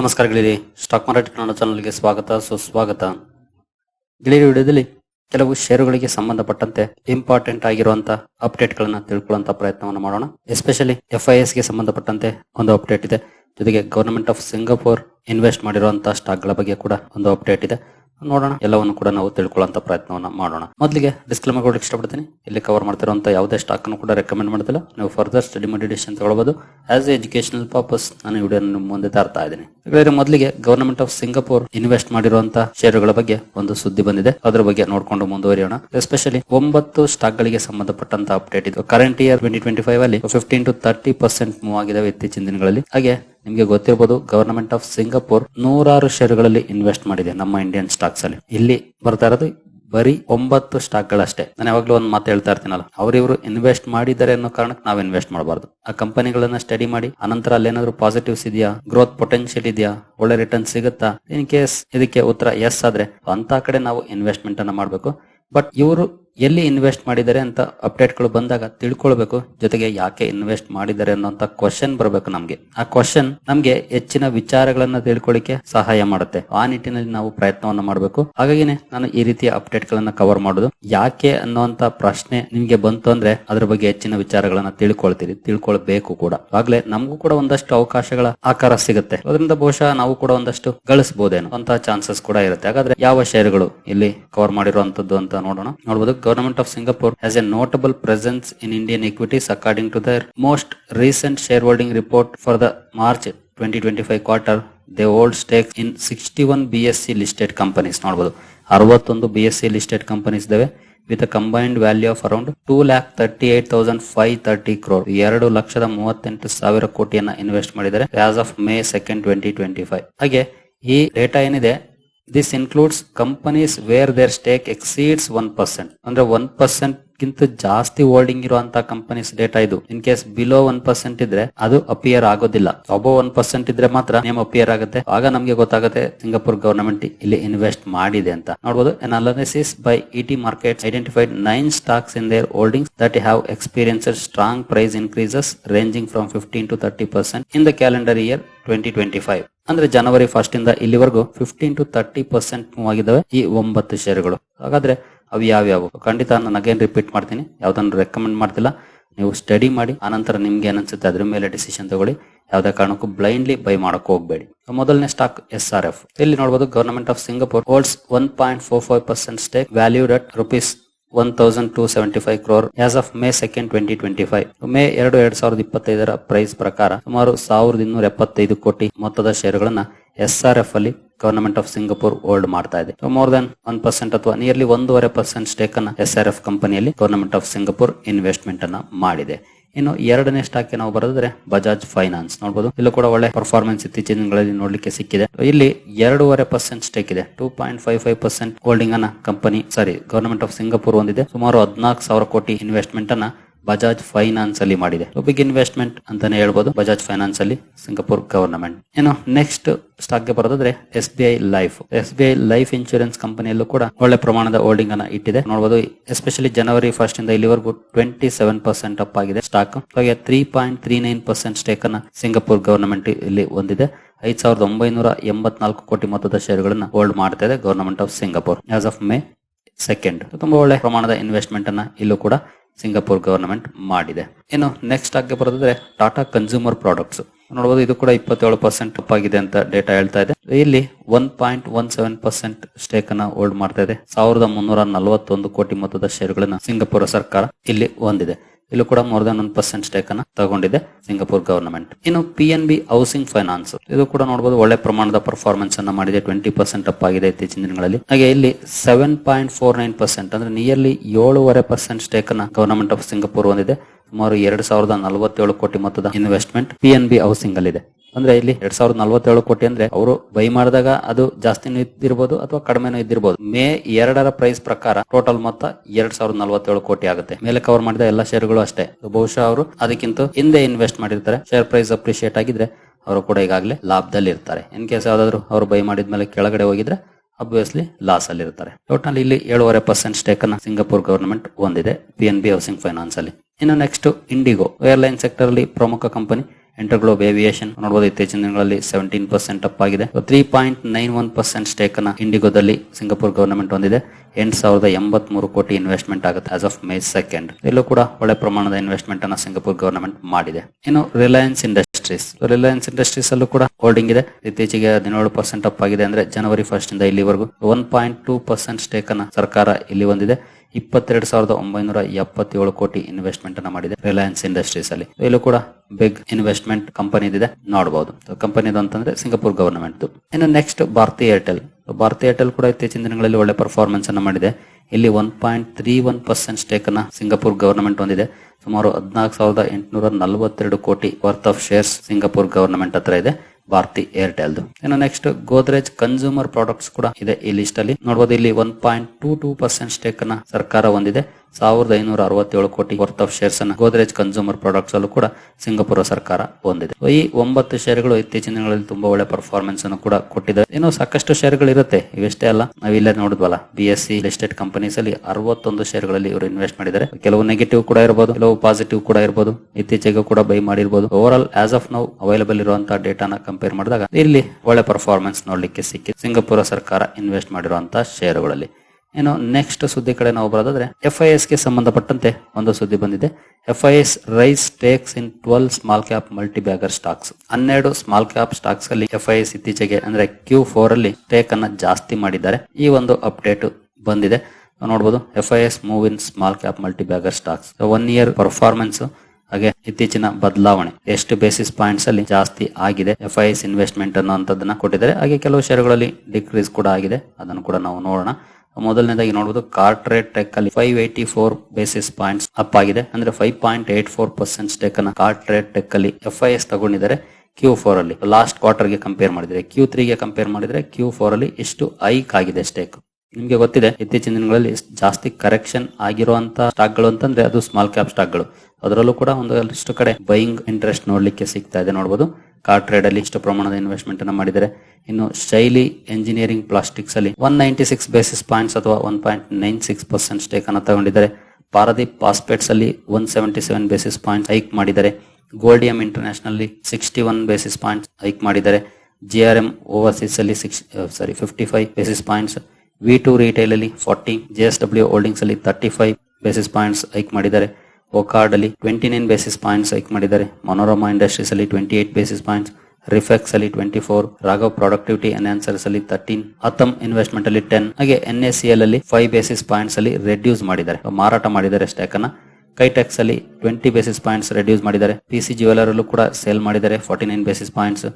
ನಮಸ್ಕಾರ ಗೆಳೆಯರಿ. Stock market Kannada ಚಾನಲ್ಗೆ ಸ್ವಾಗತ. ಸುಸ್ವಾಗತ. ಗೆಳೆಯರಿ ವಿಡಿಯೋದಲ್ಲಿ ಕೆಲವು ಷೇರುಗಳಿಗೆ ಸಂಬಂಧಪಟ್ಟಂತೆ ಇಂಪಾರ್ಟೆಂಟ್ ಆಗಿರುವಂತಹ ಅಪ್ಡೇಟ್ ಗಳನ್ನ ತಿಳ್ಕೊಳ್ಳುವಂತ ಪ್ರಯತ್ನವನ್ನು ಮಾಡೋಣ. ಎಸ್ಪೆಷಲಿ ಎಫ್ ಐ ಗೆ ಸಂಬಂಧಪಟ್ಟಂತೆ ಒಂದು ಅಪ್ಡೇಟ್ ಇದೆ. ಜೊತೆಗೆ ಗವರ್ನಮೆಂಟ್ ಆಫ್ ಸಿಂಗಾಪುರ್ ಇನ್ವೆಸ್ಟ್ ಮಾಡಿರುವಂತಹ ಸ್ಟಾಕ್ಗಳ ಬಗ್ಗೆ ಕೂಡ ಒಂದು ಅಪ್ಡೇಟ್ ಇದೆ. ನೋಡೋಣ. ಎಲ್ಲವನ್ನು ಕೂಡ ನಾವು ತಿಳ್ಕೊಳ್ಳುವಂತ ಪ್ರಯತ್ನವನ್ನ ಮಾಡೋಣ. ಮೊದಲಿಗೆ ಡಿಸ್ಕ್ಲೇಮರ್ ಕೊಡಕ್ಕೆ ಇಷ್ಟಪಡ್ತೀನಿ. ಇಲ್ಲಿ ಕವರ್ ಮಾಡ್ತಿರುವಂತ ಯಾವುದೇ ಸ್ಟಾಕ್ ಅನ್ನು ಕೂಡ ರೆಕಮೆಂಡ್ ಮಾಡ್ತಿಲ್ಲ. ನೀವು ಫರ್ದರ್ ಸ್ಟಡಿ ಮೆಡಿಟೇಷನ್ ತಗೊಳ್ಬಹುದು ಆಸ್ ಎ ಎಜುಕೇಶನಲ್ ಪರ್ಪಸ್ ನಾನು ವಿಡಿಯೋ ನಿಮ್ಮ ಮುಂದೆ ತರ್ತಾ ಇದ್ದೀನಿ. ಹಾಗಾದ್ರೆ ಮೊದಲಿಗೆ ಗವರ್ನಮೆಂಟ್ ಆಫ್ ಸಿಂಗಾಪುರ್ ಇನ್ವೆಸ್ಟ್ ಮಾಡಿರುವಂತಹ ಷೇರುಗಳ ಬಗ್ಗೆ ಒಂದು ಸುದ್ದಿ ಬಂದಿದೆ. ಅದರ ಬಗ್ಗೆ ನೋಡ್ಕೊಂಡು ಮುಂದುವರಿಯೋಣ. ಎಸ್ಪೆಷಲಿ ಒಂಬತ್ತು ಸ್ಟಾಕ್ ಗಳಿಗೆ ಸಂಬಂಧಪಟ್ಟಂತ ಅಪ್ಡೇಟ್ ಇದು. Current year twenty twenty five ಅಲ್ಲಿ fifteen to thirty percent move ಆಗಿದೆ ಇತ್ತೀಚಿನ ದಿನಗಳಲ್ಲಿ. ಹಾಗೆ ನಿಮಗೆ ಗೊತ್ತಿರಬಹುದು ಗವರ್ನಮೆಂಟ್ ಆಫ್ ಸಿಂಗಾಪುರ್ ನೂರಾರು ಶೇರುಗಳಲ್ಲಿ ಇನ್ವೆಸ್ಟ್ ಮಾಡಿದೆ ನಮ್ಮ ಇಂಡಿಯನ್ ಸ್ಟಾಕ್ಸ್ ಅಲ್ಲಿ. ಇಲ್ಲಿ ಬರ್ತಾ ಇರೋದು ಬರೀ ಒಂಬತ್ತು ಸ್ಟಾಕ್ ಗಳಷ್ಟೇ. ನಾನು ಯಾವಾಗ್ಲೂ ಒಂದು ಮಾತು ಹೇಳ್ತಾ ಇರ್ತೀನಲ್ಲ, ಅವ್ರಿವ್ರು ಇನ್ವೆಸ್ಟ್ ಮಾಡಿದ್ದಾರೆ ಅನ್ನೋ ಕಾರಣಕ್ಕೆ ನಾವು ಇನ್ವೆಸ್ಟ್ ಮಾಡಬಾರ್ದು. ಆ ಕಂಪನಿಗಳನ್ನ ಸ್ಟಡಿ ಮಾಡಿ ಅನಂತರ ಅಲ್ಲೇನಾದ್ರೂ ಪಾಸಿಟಿವ್ಸ್ ಇದೆಯಾ ಗ್ರೋತ್ ಪೊಟೆನ್ಶಿಯಲ್ ಇದೆಯಾ, ಒಳ್ಳೆ ರಿಟರ್ನ್ ಸಿಗುತ್ತಾ ಇನ್ ಕೇಸ್ ಇದಕ್ಕೆ ಉತ್ತರ ಎಸ್ ಆದ್ರೆ ಅಂತ ಕಡೆ ನಾವು ಇನ್ವೆಸ್ಟ್ಮೆಂಟ್ ಅನ್ನ ಮಾಡಬೇಕು. ಬಟ್ ಇವರು ಎಲ್ಲಿ ಇನ್ವೆಸ್ಟ್ ಮಾಡಿದ್ದಾರೆ ಅಂತ ಅಪ್ಡೇಟ್ಗಳು ಬಂದಾಗ ತಿಳ್ಕೊಳ್ಬೇಕು. ಜೊತೆಗೆ ಯಾಕೆ ಇನ್ವೆಸ್ಟ್ ಮಾಡಿದ್ದಾರೆ ಅನ್ನೋಂತ ಕ್ವಶನ್ ಬರಬೇಕು ನಮಗೆ. ಆ ಕ್ವಶನ್ ನಮಗೆ ಹೆಚ್ಚಿನ ವಿಚಾರಗಳನ್ನ ತಿಳ್ಕೊಳ್ಳಿಕ್ಕೆ ಸಹಾಯ ಮಾಡುತ್ತೆ. ಆ ನಿಟ್ಟಿನಲ್ಲಿ ನಾವು ಪ್ರಯತ್ನವನ್ನು ಮಾಡಬೇಕು. ಹಾಗಾಗಿನೇ ನಾನು ಈ ರೀತಿಯ ಅಪ್ಡೇಟ್ ಗಳನ್ನ ಕವರ್ ಮಾಡೋದು. ಯಾಕೆ ಅನ್ನುವಂತ ಪ್ರಶ್ನೆ ನಿಮಗೆ ಬಂತು ಅಂದ್ರೆ ಅದ್ರ ಬಗ್ಗೆ ಹೆಚ್ಚಿನ ವಿಚಾರಗಳನ್ನ ತಿಳ್ಕೊಳ್ತೀರಿ. ತಿಳ್ಕೊಳ್ಬೇಕು ಕೂಡ. ಆಗ್ಲೇ ನಮಗೂ ಕೂಡ ಒಂದಷ್ಟು ಅವಕಾಶಗಳ ಆಕಾರ ಸಿಗುತ್ತೆ. ಅದರಿಂದ ಬಹುಶಃ ನಾವು ಕೂಡ ಒಂದಷ್ಟು ಗಳಿಸಬಹುದೇನೋ ಅಂತ ಚಾನ್ಸಸ್ ಕೂಡ ಇರುತ್ತೆ. ಹಾಗಾದ್ರೆ ಯಾವ ಶೇರ್ಗಳು ಇಲ್ಲಿ ಕವರ್ ಮಾಡಿರುವಂತದ್ದು ಅಂತ ನೋಡೋಣ. ನೋಡಬಹುದು government of Singapore has a notable presence in Indian equities hold stake in sixty one B C listed companies ನೋಡಬಹುದು ಅರವತ್ತೊಂದು B S C listed companies ಇದಾವೆ with combined value of around two lakh thirty eight thousand five thirty crore ಎರಡು ಲಕ್ಷದ ಮೂವತ್ತೆಂಟು ಸಾವಿರ ಕೋಟಿಯನ್ನ invest ಮಾಡಿದ್ದಾರೆ as of May second twenty twenty five ಹಾಗೆ ಈ ಡೇಟಾ ಏನಿದೆ? This includes companies where their stake exceeds 1%. Under 1% ಗಿಂತ ಜಾಸ್ತಿ ಹೋಲ್ಡಿಂಗ್ ಇರುವಂತಹ ಕಂಪನೀಸ್ ಡೇಟಾ ಇದು. In case below one percent ಇದ್ರೆ ಅದು ಅಪಿಯರ್ ಆಗೋದಿಲ್ಲ. ಒಬ್ಬ ಒನ್ ಪರ್ಸೆಂಟ್ ಇದ್ರೆ ಮಾತ್ರ ನೇಮ್ ಅಪಿಯರ್ ಆಗುತ್ತೆ. ಆಗ ನಮಗೆ ಗೊತ್ತಾಗುತ್ತೆ ಸಿಂಗಾಪುರ್ ಗವರ್ನಮೆಂಟ್ ಇಲ್ಲಿ ಇನ್ವೆಸ್ಟ್ ಮಾಡಿದೆ ಅಂತ. ನೋಡಬಹುದು an analysis by ET market identified nine stocks in their holdings that have experience strong price increases ranging from fifteen to thirty percent in the calendar year twenty twenty five ಅಂದ್ರೆ ಜನವರಿ first ಇಂದ ಇಲ್ಲಿವರೆಗೂ fifteen to thirty percent move ಆಗಿದ್ದಾವೆ ಈ ಒಂಬತ್ತು ಶೇರ್ಗಳು ಹಾಗಾದ್ರೆ ಅವು ಯಾವ್ಯಾವು? ಖಂಡಿತ ನಾನು ಅಗೇನ್ ರಿಪೀಟ್ ಮಾಡ್ತೀನಿ. ಯಾವ್ದನ್ನು ರೆಕಮೆಂಡ್ ಮಾಡ್ತಿಲ್ಲ, ನೀವು ಸ್ಟಡಿ ಮಾಡಿ, ಆನಂತರ ನಿಮ್ಗೆ ಏನನ್ಸುತ್ತೆ ಅದ್ರ ಮೇಲೆ ಡಿಸಿಷನ್ ತಗೊಳ್ಳಿ. ಯಾವ್ದೇ ಕಾರಣಕ್ಕೂ ಬ್ಲೈಂಡ್ಲಿ ಬೈ ಮಾಡಕ್ಕೆ ಹೋಗಬೇಡಿ. ಮೊದಲನೇ ಸ್ಟಾಕ್ ಎಸ್ ಆರ್ ಎಫ್ ಇಲ್ಲಿ ನೋಡಬಹುದು government of Singapore holds one point four five percent stake valued at rupees one thousand two seventy five crore as of May second twenty twenty five May ಎರಡು, ಎರಡ್ ಸಾವಿರದ ಇಪ್ಪತ್ತೈದರ price ಪ್ರಕಾರ ಸುಮಾರು ಸಾವಿರದ ಇನ್ನೂರ ಎಪ್ಪತ್ತೈದು ಕೋಟಿ ಮೊತ್ತದ ಷೇರುಗಳನ್ನ ಎಸ್ ಆರ್ ಎಫ್ ಅಲ್ಲಿ ಗವರ್ನಮೆಂಟ್ ಆಫ್ ಸಿಂಗಾಪುರ್ ಹೋಲ್ಡ್ ಮಾಡ್ತಾ ಇದೆ. ಮೋರ್ ದನ್ ಒನ್ ಪರ್ಸೆಂಟ್ ಅಥವಾ ನಿಯರ್ಲಿ ಒಂದೂವರೆ ಪರ್ಸೆಂಟ್ ಸ್ಟೇಕ್ ಅನ್ನ ಎಸ್ ಆರ್ ಎಫ್ ಕಂಪನಿಯಲ್ಲಿ ಗವರ್ನಮೆಂಟ್ ಆಫ್ ಸಿಂಗಾಪುರ್ ಇನ್ವೆಸ್ಟ್ಮೆಂಟ್ ಅನ್ನ ಮಾಡಿದೆ. ಇನ್ನು ಎರಡನೇ ಸ್ಟಾಕ್ ನಾವು ಬರೆದ್ರೆ ಬಜಾಜ್ ಫೈನಾನ್ಸ್ ನೋಡಬಹುದು ಇಲ್ಲೂ ಕೂಡ ಒಳ್ಳೆ ಪರ್ಫಾರ್ಮೆನ್ಸ್ ಇತ್ತೀಚಿನ ದಿನಗಳಲ್ಲಿ ನೋಡ್ಲಿಕ್ಕೆ ಸಿಕ್ಕಿದೆ. ಇಲ್ಲಿ ಎರಡೂವರೆ ಪರ್ಸೆಂಟ್ ಸ್ಟೇಕ್ ಇದೆ. Two point five five percent holding ಅನ್ನ company sorry government of Singapore ಹೊಂದಿದೆ ಸುಮಾರು ಹದಿನಾಲ್ಕು ಸಾವಿರ ಕೋಟಿ ಇನ್ವೆಸ್ಟ್ಮೆಂಟ್ ಅನ್ನ ಬಜಾಜ್ ಫೈನಾನ್ಸ್ ಅಲ್ಲಿ ಮಾಡಿದೆ. ಬಿಗ್ ಇನ್ವೆಸ್ಟ್ಮೆಂಟ್ ಅಂತಾನೆ ಹೇಳ್ಬೋದು. ಬಜಾಜ್ ಫೈನಾನ್ಸ್ ಅಲ್ಲಿ ಸಿಂಗಾಪುರ್ ಗವರ್ನಮೆಂಟ್ ಏನು ನೆಕ್ಸ್ಟ್ ಸ್ಟಾಕ್ಗೆ ಬರೋದಾದ್ರೆ S B I life S B I life insurance ಕಂಪನಿಯಲ್ಲೂ ಕೂಡ ಒಳ್ಳೆ ಪ್ರಮಾಣದ ಹೋಲ್ಡಿಂಗ್ ಅನ್ನ ಇಟ್ಟಿದೆ. ನೋಡಬಹುದು ಎಸ್ಪೆಷಲಿ ಜನವರಿ ಫಸ್ಟ್ ಇಂದ ಇಲ್ಲಿವರೆಗೂ ಟ್ವೆಂಟಿ ಸೆವೆನ್ ಪರ್ಸೆಂಟ್ ಅಪ್ ಆಗಿದೆ ಸ್ಟಾಕ್ ಹಾಗೆ three point three nine percent stake ಅನ್ನ ಸಿಂಗಾಪುರ್ ಗವರ್ನಮೆಂಟ್ ಇಲ್ಲಿ ಹೊಂದಿದೆ. ಐದ್ ಸಾವಿರದ ಒಂಬೈನೂರ ಎಂಬತ್ನಾಲ್ಕು ಕೋಟಿ ಮೊತ್ತದ ಶೇರ್ಗಳನ್ನ ಹೋಲ್ಡ್ ಮಾಡ್ತಾ ಇದೆ government of Singapore as of May second ತುಂಬಾ ಒಳ್ಳೆ ಪ್ರಮಾಣದ ಇನ್ವೆಸ್ಟ್ಮೆಂಟ್ ಅನ್ನ ಇಲ್ಲೂ ಕೂಡ ಸಿಂಗಾಪುರ್ ಗವರ್ನಮೆಂಟ್ ಮಾಡಿದೆ. ಇನ್ನು ನೆಕ್ಸ್ಟ್ ಆಗಿ ಬರೋದಾದ್ರೆ ಟಾಟಾ ಕನ್ಸ್ಯೂಮರ್ ಪ್ರಾಡಕ್ಟ್ಸ್ ನೋಡಬಹುದು ಇದು ಕೂಡ ಇಪ್ಪತ್ತೇಳು ಪರ್ಸೆಂಟ್ ಅಪ್ ಆಗಿದೆ ಅಂತ ಡೇಟಾ ಹೇಳ್ತಾ ಇದೆ. ಇಲ್ಲಿ one point one seven percent stake ಅನ್ನ ಹೋಲ್ಡ್ ಮಾಡ್ತಾ ಇದೆ. ಸಾವಿರದ ಮುನ್ನೂರ ನಲವತ್ತೊಂದು ಕೋಟಿ ಮೊತ್ತದ ಷೇರುಗಳನ್ನ ಸಿಂಗಾಪುರ ಸರ್ಕಾರ ಇಲ್ಲಿ ಹೊಂದಿದೆ. ಇಲ್ಲೂ ಕೂಡ more than one percent stake ಅನ್ನ ತಗೊಂಡಿದೆ ಸಿಂಗಾಪುರ್ ಗವರ್ನಮೆಂಟ್ ಇನ್ನು P N B housing finance ಇದು ಕೂಡ ನೋಡಬಹುದು ಒಳ್ಳೆ ಪ್ರಮಾಣದ ಪರ್ಫಾರ್ಮೆನ್ಸ್ ಅನ್ನ ಮಾಡಿದೆ. ಟ್ವೆಂಟಿ ಪರ್ಸೆಂಟ್ ಅಪ್ ಆಗಿದೆ ಇತ್ತೀಚಿನ ದಿನಗಳಲ್ಲಿ. ಹಾಗೆ ಇಲ್ಲಿ seven point four nine percent ಅಂದ್ರೆ ನಿಯರ್ಲಿ ಏಳುವರೆ ಪರ್ಸೆಂಟ್ ಸ್ಟೇಕ್ ಅನ್ನ ಗವರ್ನಮೆಂಟ್ ಆಫ್ ಸಿಂಗಾಪುರ್ ಹೊಂದಿದೆ ಸುಮಾರು ಎರಡ್ ಸಾವಿರದ ನಲವತ್ತೇಳು ಕೋಟಿ ಮೊತ್ತದ investment P N B housing ಅಲ್ಲಿ ಇದೆ ಅಂದ್ರೆ ಇಲ್ಲಿ ಎರಡ್ ಸಾವಿರದ ನಲವತ್ತೇಳು ಕೋಟಿ ಅಂದ್ರೆ ಅವರು ಬೈ ಮಾಡಿದಾಗ ಅದು ಜಾಸ್ತಿನೂ ಇದ್ದಿರಬಹುದು ಅಥವಾ ಕಡಿಮೆನೂ ಇದ್ದಿರಬಹುದು ಮೇ ಎರಡರ ಪ್ರೈಸ್ ಪ್ರಕಾರ ಟೋಟಲ್ ಮೊತ್ತ ಎರಡ್ ಸಾವಿರದ ನಲವತ್ತೇಳು ಕೋಟಿ ಆಗುತ್ತೆ. ಮೇಲೆ ಕವರ್ ಮಾಡಿದ ಎಲ್ಲಾ ಶೇರ್ಗಳು ಅಷ್ಟೇ. ಬಹುಶಃ ಅವರು ಅದಕ್ಕಿಂತ ಹಿಂದೆ ಇನ್ವೆಸ್ಟ್ ಮಾಡಿರ್ತಾರೆ. ಶೇರ್ ಪ್ರೈಸ್ ಅಪ್ರಿಶಿಯೇಟ್ ಆಗಿದ್ರೆ ಅವರು ಕೂಡ ಈಗಾಗಲೇ ಲಾಭದಲ್ಲಿ ಇರ್ತಾರೆ. ಇನ್ ಕೇಸ್ ಯಾವ್ದಾದ್ರು ಅವರು ಬೈ ಮಾಡಿದ್ಮೇಲೆ ಕೆಳಗಡೆ ಹೋಗಿದ್ರೆ ಅಬ್ವಿಯಸ್ಲಿ ಲಾಸ್ ಅಲ್ಲಿ ಇರ್ತಾರೆ. ಟೋಟಲ್ ಇಲ್ಲಿ ಏಳುವರೆ ಪರ್ಸೆಂಟ್ ಸ್ಟೇಕ್ ಅನ್ನ ಸಿಂಗಾಪುರ್ ಗವರ್ನಮೆಂಟ್ ಹೊಂದಿದೆ. P N B housing finance ಅಲ್ಲಿ. ಇನ್ನು ನೆಕ್ಸ್ಟ್ ಇಂಡಿಗೋ ಏರ್ಲೈನ್ ಸೆಕ್ಟರ್ ಅಲ್ಲಿ ಪ್ರಮುಖ ಕಂಪನಿ ಇಂಟರ್ಗ್ಲೋಬ್ ಏವಿಯೇಷನ್ ನೋಡಬಹುದು ಇತ್ತೀಚಿನ ದಿನಗಳಲ್ಲಿ ಸೆವೆಂಟೀನ್ ಪರ್ಸೆಂಟ್ ಅಪ್ ಆಗಿದೆ. Three point nine one percent stake ಅನ್ನ ಇಂಡಿಗೋದಲ್ಲಿ ಸಿಂಗಾಪುರ್ ಗವರ್ನಮೆಂಟ್ ಹೊಂದಿದೆ. ಎಂಟು ಸಾವಿರದ ಎಂಬತ್ ಮೂರು ಕೋಟಿ ಇನ್ವೆಸ್ಟ್ಮೆಂಟ್ ಆಗುತ್ತೆ ಆಸ್ ಆಫ್ ಮೇ ಸೆಕೆಂಡ್ ಇಲ್ಲೂ ಕೂಡ ಒಳ್ಳೆ ಪ್ರಮಾಣದ ಇನ್ವೆಸ್ಟ್ಮೆಂಟ್ ಅನ್ನ ಸಿಂಗಾಪುರ್ ಗವರ್ನಮೆಂಟ್ ಮಾಡಿದೆ. ಇನ್ನು ರಿಲಯನ್ಸ್ ಇಂಡಸ್ಟ್ರೀಸ್ ರಿಲಯನ್ಸ್ ಇಂಡಸ್ಟ್ರೀಸ್ ಅಲ್ಲೂ ಕೂಡ ಹೋಲ್ಡಿಂಗ್ ಇದೆ. ಇತ್ತೀಚೆಗೆ ಹದಿನೇಳು ಪರ್ಸೆಂಟ್ ಅಪ್ ಆಗಿದೆ ಅಂದ್ರೆ ಜನವರಿ ಫಸ್ಟ್ ಇಂದ ಇಲ್ಲಿವರೆಗೂ. One point two percent stake ಅನ್ನ ಸರ್ಕಾರ ಇಲ್ಲಿ ಹೊಂದಿದೆ. ಇಪ್ಪತ್ತೆರಡು ಸಾವಿರದ ಒಂಬೈನೂರ ಎಪ್ಪತ್ತೇಳು ಕೋಟಿ ಇನ್ವೆಸ್ಟ್ಮೆಂಟ್ ಅನ್ನ ಮಾಡಿದೆ ರಿಲಯನ್ಸ್ ಇಂಡಸ್ಟ್ರೀಸ್ ಅಲ್ಲಿ. ಇಲ್ಲೂ ಕೂಡ ಬಿಗ್ ಇನ್ವೆಸ್ಟ್ಮೆಂಟ್ ಕಂಪನಿ ಇದೆ ನೋಡಬಹುದು ಕಂಪನಿ ಅಂತಂದ್ರೆ ಸಿಂಗಾಪುರ್ ಗವರ್ನಮೆಂಟ್ ಇನ್ನು next Bharti Airtel Bharti Airtel ಕೂಡ ಇತ್ತೀಚಿನ ದಿನಗಳಲ್ಲಿ ಒಳ್ಳೆ ಪರ್ಫಾರ್ಮೆನ್ಸ್ ಅನ್ನ ಮಾಡಿದೆ. ಇಲ್ಲಿ one point three one percent stake ಅನ್ನ ಸಿಂಗಾಪುರ್ ಗವರ್ನಮೆಂಟ್ ಹೊಂದಿದೆ ಸುಮಾರು ಹದಿನಾಲ್ಕು ಸಾವಿರದ ಎಂಟುನೂರ ನಲವತ್ತೆರಡು ಕೋಟಿ worth of shares Singapore government ಹತ್ರ ಇದೆ. ಭಾರತಿ ಏರ್ಟೆಲ್ದು. ಇನ್ನು ನೆಕ್ಸ್ಟ್ ಗೋದ್ರೇಜ್ ಕನ್ಸ್ಯೂಮರ್ ಪ್ರಾಡಕ್ಟ್ಸ್ ಕೂಡ ಇದೆ ಈ ಲಿಸ್ಟ್ ಅಲ್ಲಿ. ನೋಡಬಹುದು ಇಲ್ಲಿ one point two two percent ಸ್ಟೇಕ್ನ ಸರ್ಕಾರ ಹೊಂದಿದೆ. ಸಾವಿರದ ಐನೂರ ಅರವತ್ತೇಳು ಕೋಟಿ ವರ್ತ್ ಆಫ್ ಶೇರ್ಸ್ ಅನ್ನು ಗೋದ್ರೇಜ್ ಕನ್ಸೂಮರ್ ಪ್ರಾಡಕ್ಟ್ಸ್ ಅಲ್ಲೂ ಕೂಡ ಸಿಂಗಾಪುರ ಸರ್ಕಾರ ಹೊಂದಿದೆ. ಈ ಒಂಬತ್ತು ಶೇರ್ಗಳು ಇತ್ತೀಚಿನ ದಿನಗಳಲ್ಲಿ ತುಂಬಾ ಒಳ್ಳೆ ಪರ್ಫಾರ್ಮೆನ್ಸ್ ಅನ್ನು ಕೂಡ ಕೊಟ್ಟಿದೆ. ಏನೋ ಸಾಕಷ್ಟು ಶೇರ್ಗಳು ಇರುತ್ತೆ. ಇವೆಷ್ಟೇ ಅಲ್ಲ ನಾವಿಲ್ಲೇ ನೋಡಿದ್ವಲ್ಲ B S C listed companies ಅಲ್ಲಿ ಅರವತ್ತೊಂದು ಶೇರ್ಗಳಲ್ಲಿ ಇವರು ಇನ್ವೆಸ್ಟ್ ಮಾಡಿದ್ದಾರೆ. ಕೆಲವು ನೆಗೆಟಿವ್ ಕೂಡ ಇರಬಹುದು ಕೆಲವು ಪಾಸಿಟಿವ್ ಕೂಡ ಇರಬಹುದು ಇತ್ತೀಚೆಗೆ ಕೂಡ ಬೈ ಮಾಡಿರಬಹುದು overall as of now available ಇರುವಂತಹ ಡೇಟಾನ ಕಂಪೇರ್ ಮಾಡಿದಾಗ, ಇಲ್ಲಿ ಒಳ್ಳೆ ಪರ್ಫಾರ್ಮೆನ್ಸ್ ನೋಡ್ಲಿಕ್ಕೆ ಸಿಕ್ಕಿದೆ. ಸಿಂಗಾಪುರ ಸರ್ಕಾರ ಇನ್ವೆಸ್ಟ್ ಮಾಡಿರುವಂತಹ ಶೇರುಗಳಲ್ಲಿ ಇನ್ನು ನೆಕ್ಸ್ಟ್ ಸುದ್ದಿ ಕಡೆ ನಾವು ಬರೋದಾದ್ರೆ ಎಫ್ ಐ ಎಸ್ಗೆ ಸಂಬಂಧಪಟ್ಟಂತೆ ಒಂದು ಸುದ್ದಿ ಬಂದಿದೆ. F I S raise stakes in twelve small cap multi bagger stocks. ಹನ್ನೆರಡು ಸ್ಮಾಲ್ ಕ್ಯಾಪ್ ಸ್ಟಾಕ್ಸ್ ಅಲ್ಲಿ ಎಫ್ ಐ ಎಸ್ ಇತ್ತೀಚೆಗೆ ಅಂದ್ರೆ ಕ್ಯೂ ಫೋರ್ ಅಲ್ಲಿ ಟೇಕ್ ಅನ್ನ ಜಾಸ್ತಿ ಮಾಡಿದ್ದಾರೆ. ಈ ಒಂದು ಅಪ್ಡೇಟ್ ಬಂದಿದೆ. ನೋಡಬಹುದು F I S move in small cap multi bagger stocks one year performance ಹಾಗೆ ಇತ್ತೀಚಿನ ಬದಲಾವಣೆ ಎಷ್ಟು ಬೇಸಿಸ್ ಪಾಯಿಂಟ್ಸ್ ಅಲ್ಲಿ ಜಾಸ್ತಿ ಆಗಿದೆ ಎಫ್ ಐ ಎಸ್ ಇನ್ವೆಸ್ಟ್ಮೆಂಟ್ ಅನ್ನುವಂಥದ್ದನ್ನ ಕೊಟ್ಟಿದ್ದಾರೆ. ಹಾಗೆ ಕೆಲವು ಶೇರುಗಳಲ್ಲಿ ಡಿಕ್ರೀಸ್ ಕೂಡ ಆಗಿದೆ. ಅದನ್ನು ಕೂಡ ನಾವು ನೋಡೋಣ. ಮೊದಲನೇದಾಗಿ ನೋಡಬಹುದು ಕಾರ್ಟ್ರೇಟ್ ಟೆಕ್ ಅಲ್ಲಿ five eighty four basis points up ಆಗಿದೆ. ಅಂದ್ರೆ five point eight four percent stake ಅನ್ನ ಕಾರ್ಟ್ರೇಟ್ ಟೆಕ್ ಅಲ್ಲಿ ಎಫ್ ಐ ಎಸ್ ತಗೊಂಡಿದ್ದಾರೆ ಕ್ಯೂ ಫೋರ್ ಅಲ್ಲಿ. ಲಾಸ್ಟ್ ಕ್ವಾರ್ಟರ್ಗೆ ಕಂಪೇರ್ ಮಾಡಿದ್ರೆ ಕ್ಯೂ ತ್ರೀ ಗೆ ಕಂಪೇರ್ ಮಾಡಿದ್ರೆ ಕ್ಯೂ ಫೋರ್ ಅಲ್ಲಿ ಎಷ್ಟು ಐಕ್ ಆಗಿದೆ ಸ್ಟೇಕ್ ನಿಮ್ಗೆ ಗೊತ್ತಿದೆ, ಇತ್ತೀಚಿನ ದಿನಗಳಲ್ಲಿ ಜಾಸ್ತಿ ಕರೆಕ್ಷನ್ ಆಗಿರುವಂತಹ ಸ್ಟಾಕ್ಗಳು ಅಂತಂದ್ರೆ ಅದು ಸ್ಮಾಲ್ ಕ್ಯಾಪ್ ಸ್ಟಾಕ್ಗಳು. ಅದರಲ್ಲೂ ಕೂಡ ಒಂದಷ್ಟು ಕಡೆ ಬೈಯಿಂಗ್ ಇಂಟ್ರೆಸ್ಟ್ ನೋಡ್ಲಿಕ್ಕೆ ಸಿಗ್ತಾ ಇದೆ ನೋಡಬಹುದು ಕಾರ್ ಟ್ರೇಡ್ ಅಲ್ಲಿ ಇಷ್ಟು ಪ್ರಮಾಣದ ಇನ್ವೆಸ್ಟ್ಮೆಂಟ್ ಅನ್ನು ಮಾಡಿದರೆ ಇನ್ನು ಶೈಲಿ ಎಂಜಿನಿಯರಿಂಗ್ ಪ್ಲಾಸ್ಟಿಕ್ಸ್ ಅಲ್ಲಿ one ninety six basis points ಅಥವಾ one point nine six percent stake ಅನ್ನ ತಗೊಂಡಿದ್ದಾರೆ. ಪಾರದೀಪ್ ಪಾಸ್ಪೇಟ್ಸ್ ಅಲ್ಲಿ one seventy seven basis points hike ಮಾಡಿದ್ದಾರೆ. Goldiam international sixty one basis points hike ಮಾಡಿದ್ದಾರೆ. ಜಿ ಆರ್ ಎಂ ಓವರ್ಸೀಸ್ ಅಲ್ಲಿ six sorry fifty five basis points V two retail ಅಲ್ಲಿ forty J S W holdings ಅಲ್ಲಿ thirty five basis points hike ಮಾಡಿದ್ದಾರೆ. ಒಕಾರ್ಡ್ ಅಲ್ಲಿ twenty nine basis points hike ಮಾಡಿದ್ದಾರೆ. Manorama industries ಅಲ್ಲಿ twenty eight basis points Refex ಅಲ್ಲಿ twenty four Raghav productivity enhancers ಅಲ್ಲಿ thirteen ಅತಮ್ investment ಅಲ್ಲಿ ten ಹಾಗೆ ಎನ್ ಎಸ್ ಸಿ ಎಲ್ ಅಲ್ಲಿ ಫೈವ್ ಬೇಸಿಸ್ ಪಾಯಿಂಟ್ಸ್ ಅಲ್ಲಿ ರೆಡ್ಯೂಸ್ ಮಾಡಿದ್ದಾರೆ. ಮಾರಾಟ ಮಾಡಿದ್ದಾರೆ ಸ್ಟಾಕ್ ಅನ್ನ. ಕೈಟೆಕ್ಸ್ ಅಲ್ಲಿ ಟ್ವೆಂಟಿ ಬೇಸಿಸ್ ಪಾಯಿಂಟ್ಸ್ ರೆಡ್ಯೂಸ್ ಮಾಡಿದ್ದಾರೆ. ಪಿ ಸಿ ಜ್ಯುವೆಲರ್ ಅಲ್ಲೂ ಕೂಡ ಸೇಲ್ ಮಾಡಿದ್ದಾರೆ forty nine basis points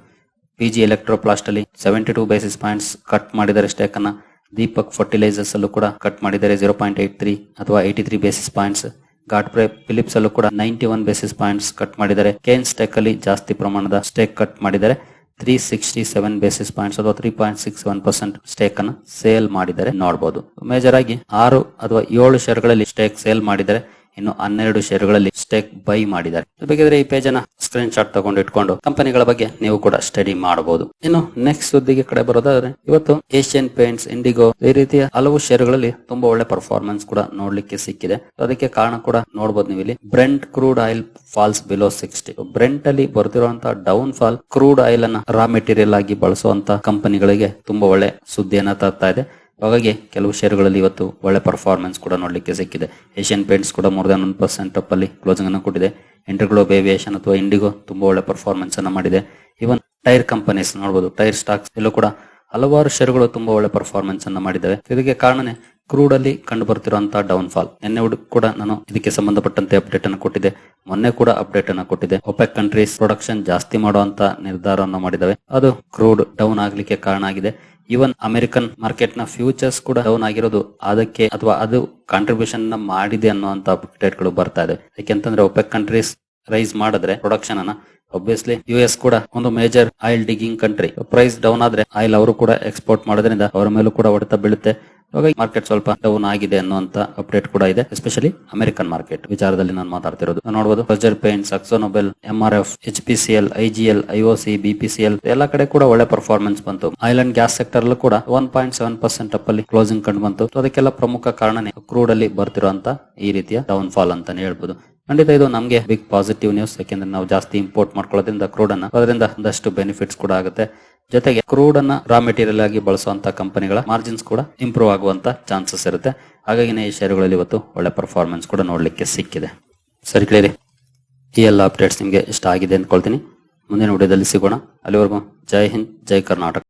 P G electroplast ಅಲ್ಲಿ seventy two basis points cut ಮಾಡಿದ್ದಾರೆ ಸ್ಟಾಕ್ ಅನ್ನ. ದೀಪಕ್ ಫರ್ಟಿಲೈಸರ್ಸ್ ಅಲ್ಲೂ ಕೂಡ ಕಟ್ ಮಾಡಿದ್ದಾರೆ ಜೀರೋ ಪಾಯಿಂಟ್ ಏಟ್ ತ್ರೀ ಅಥವಾ eighty three basis points Godfrey Phillips ಅಲ್ಲೂ ಕೂಡ ninety one basis points cut ಮಾಡಿದ್ದಾರೆ. ಕೇನ್ ಸ್ಟೆಕ್ ಅಲ್ಲಿ ಜಾಸ್ತಿ ಪ್ರಮಾಣದ ಸ್ಟೇಕ್ ಕಟ್ ಮಾಡಿದ್ದಾರೆ. Three sixty seven basis points ಅಥವಾ three point six one percent stake ಅನ್ನು ಸೇಲ್ ಮಾಡಿದ್ದಾರೆ. ನೋಡಬಹುದು ಮೇಜರ್ ಆಗಿ ಆರು ಅಥವಾ ಏಳು ಶೇರ್ಗಳಲ್ಲಿ ಸ್ಟೇಕ್ ಸೇಲ್ ಮಾಡಿದ್ದಾರೆ. ಇನ್ನು ಹನ್ನೆರಡು ಷೇರುಗಳಲ್ಲಿ ಸ್ಟೇಕ್ ಬೈ ಮಾಡಿದ್ದಾರೆ. ಬೇಕಿದ್ರೆ ಈ ಪೇಜ್ ಅನ್ನ ಸ್ಕ್ರೀನ್ ಶಾಟ್ ತಗೊಂಡು ಇಟ್ಕೊಂಡು ಕಂಪನಿಗಳ ಬಗ್ಗೆ ನೀವು ಕೂಡ ಸ್ಟಡಿ ಮಾಡಬಹುದು. ಇನ್ನು ನೆಕ್ಸ್ಟ್ ಸುದ್ದಿಗೆ ಕಡೆ ಬರೋದಾದ್ರೆ, ಇವತ್ತು ಏಷ್ಯನ್ ಪೇಂಟ್ಸ್ ಇಂಡಿಗೋ ಈ ರೀತಿಯ ಹಲವು ಷೇರುಗಳಲ್ಲಿ ತುಂಬಾ ಒಳ್ಳೆ ಪರ್ಫಾರ್ಮೆನ್ಸ್ ಕೂಡ ನೋಡ್ಲಿಕ್ಕೆ ಸಿಕ್ಕಿದೆ. ಅದಕ್ಕೆ ಕಾರಣ ಕೂಡ ನೋಡಬಹುದು ನೀವು ಇಲ್ಲಿ Brent crude oil falls below sixty Brent ಅಲ್ಲಿ ಬರ್ತಿರುವಂತಹ ಡೌನ್ ಫಾಲ್ ಕ್ರೂಡ್ ಆಯಿಲ್ ಅನ್ನ ರಾ ಮೆಟೀರಿಯಲ್ ಆಗಿ ಬಳಸುವಂತಹ ಕಂಪನಿಗಳಿಗೆ ತುಂಬಾ ಒಳ್ಳೆ ಸುದ್ದಿಯನ್ನ ತರ್ತಾ ಇದೆ. ಹಾಗಾಗಿ ಕೆಲವು ಶೇರುಗಳಲ್ಲಿ ಇವತ್ತು ಒಳ್ಳೆ ಪರ್ಫಾರ್ಮೆನ್ಸ್ ಕೂಡ ನೋಡಲಿಕ್ಕೆ ಸಿಕ್ಕಿದೆ. ಏಷ್ಯನ್ ಪೇಂಟ್ಸ್ ಕೂಡ more than one percent up ಅಲ್ಲಿ ಕ್ಲೋಸಿಂಗ್ ಅನ್ನು ಕೊಟ್ಟಿದೆ. ಇಂಟರ್ಗ್ಲೋಬ್ ಏವಿಯೇಷನ್ ಅಥವಾ ಇಂಡಿಗೋ ತುಂಬಾ ಒಳ್ಳೆ ಪರ್ಫಾರ್ಮೆನ್ಸ್ ಅನ್ನು ಮಾಡಿದೆ. ಇವನ್ ಟೈರ್ ಕಂಪನೀಸ್ ನೋಡಬಹುದು ಟೈರ್ ಸ್ಟಾಕ್ಸ್ ಎಲ್ಲೂ ಕೂಡ ಹಲವಾರು ಷೇರುಗಳು ತುಂಬಾ ಒಳ್ಳೆ ಪರ್ಫಾರ್ಮೆನ್ಸ್ ಅನ್ನ ಮಾಡಿದ್ದಾವೆ. ಇದಕ್ಕೆ ಕಾರಣನೇ ಕ್ರೂಡ್ ಅಲ್ಲಿ ಕಂಡು ಬರ್ತಿರುವಂತಹ ಡೌನ್ ಫಾಲ್ ನಿನ್ನೆ ಕೂಡ ನಾನು ಇದಕ್ಕೆ ಸಂಬಂಧಪಟ್ಟಂತೆ ಅಪ್ಡೇಟ್ ಅನ್ನು ಕೊಟ್ಟಿದೆ ಮೊನ್ನೆ ಕೂಡ ಅಪ್ಡೇಟ್ ಅನ್ನು ಕೊಟ್ಟಿದೆ ಒಪೆಕ್ ಕಂಟ್ರೀಸ್ ಪ್ರೊಡಕ್ಷನ್ ಜಾಸ್ತಿ ಮಾಡುವಂತ ನಿರ್ಧಾರವನ್ನು ಮಾಡಿದಾವೆ ಅದು ಕ್ರೂಡ್ ಡೌನ್ ಆಗ್ಲಿಕ್ಕೆ ಕಾರಣ ಆಗಿದೆ. ಈವನ್ ಅಮೆರಿಕನ್ ಮಾರ್ಕೆಟ್ನ ಫ್ಯೂಚರ್ಸ್ ಕೂಡ ಡೌನ್ ಆಗಿರೋದು ಅದಕ್ಕೆ ಅಥವಾ ಅದು ಕಾಂಟ್ರಿಬ್ಯೂಷನ್ ಮಾಡಿದೆ ಅನ್ನುವಂತ ಅಪ್ಡೇಟ್ಗಳು ಬರ್ತಾ ಇದೆ. ಯಾಕೆಂತಂದ್ರೆ ಒಪೆಕ್ ಕಂಟ್ರೀಸ್ ರೈಸ್ ಮಾಡಿದ್ರೆ ಪ್ರೊಡಕ್ಷನ್ ಅನ್ನ ಒಬ್ವಿಯಸ್ಲಿ ಯು ಎಸ್ ಕೂಡ ಒಂದು major oil digging country price down ಆದ್ರೆ ಆಯಿಲ್ ಅವರು ಕೂಡ ಎಕ್ಸ್ಪೋರ್ಟ್ ಮಾಡೋದ್ರಿಂದ ಅವರ ಮೇಲೂ ಕೂಡ ಹೊಡೆತ ಬೀಳುತ್ತೆ. ಇವಾಗ ಮಾರ್ಕೆಟ್ ಸ್ವಲ್ಪ ಡೌನ್ ಆಗಿದೆ ಅನ್ನುವಂತ ಅಪ್ಡೇಟ್ ಕೂಡ ಇದೆ. ಎಸ್ಪೆಷಲಿ ಅಮೆರಿಕನ್ ಮಾರ್ಕೆಟ್ ವಿಚಾರದಲ್ಲಿ ನಾನು ಮಾತಾಡ್ತಿರೋದು. ನೋಡಬಹುದು Berger paints M R F H P C L IGL IOC BPCL ಎಲ್ಲ ಕಡೆ ಕೂಡ ಒಳ್ಳೆ ಪರ್ಫಾರ್ಮೆನ್ಸ್ ಬಂತು. ಆಯಿಲ್ ಅಂಡ್ ಗ್ಯಾಸ್ ಸೆಕ್ಟರ್ ಅಲ್ಲೂ ಕೂಡ one point seven percent up ಅಲ್ಲಿ ಕ್ಲೋಸಿಂಗ್ ಕಂಡು ಬಂತು. ಅದಕ್ಕೆಲ್ಲ ಪ್ರಮುಖ ಕಾರಣನೇ ಕ್ರೂಡ್ ಅಲ್ಲಿ ಬರ್ತಿರುವಂತ ಈ ರೀತಿಯ ಡೌನ್ ಫಾಲ್ ಅಂತಾನೆ ಹೇಳ್ಬೋದು. ಖಂಡಿತ ಇದು ನಮಗೆ ಬಿಗ್ ಪಾಸಿಟಿವ್ ನ್ಯೂಸ್ ಯಾಕೆಂದ್ರೆ ನಾವು ಜಾಸ್ತಿ ಇಂಪೋರ್ಟ್ ಮಾಡ್ಕೊಳ್ಳೋದ್ರಿಂದ ಕ್ರೂಡ್ ಅನ್ನ ಅದರಿಂದ ಒಂದಷ್ಟು ಬೆನಿಫಿಟ್ಸ್ ಕೂಡ ಆಗುತ್ತೆ. ಜೊತೆಗೆ ಕ್ರೂಡ್ ಅನ್ನ ರಾ ಮೆಟೀರಿಯಲ್ ಆಗಿ ಬಳಸುವಂತ ಕಂಪನಿಗಳ ಮಾರ್ಜಿನ್ಸ್ ಕೂಡ ಇಂಪ್ರೂವ್ ಆಗುವಂತ ಚಾನ್ಸಸ್ ಇರುತ್ತೆ. ಹಾಗಾಗಿ ಈ ಷೇರುಗಳಲ್ಲಿ ಇವತ್ತು ಒಳ್ಳೆ ಪರ್ಫಾರ್ಮೆನ್ಸ್ ಕೂಡ ನೋಡ್ಲಿಕ್ಕೆ ಸಿಕ್ಕಿದೆ. ಸರಿ, ಕೇಳಿರಿ. ಈ ಎಲ್ಲ ಅಪ್ಡೇಟ್ಸ್ ನಿಮ್ಗೆ ಇಷ್ಟ ಆಗಿದೆ ಅಂದ್ಕೊಳ್ತೀನಿ. ಮುಂದಿನ ವಿಡಿಯೋದಲ್ಲಿ ಸಿಗೋಣ. ಅಲ್ಲಿವರೆಗೂ ಜೈ ಹಿಂದ್, ಜೈ ಕರ್ನಾಟಕ.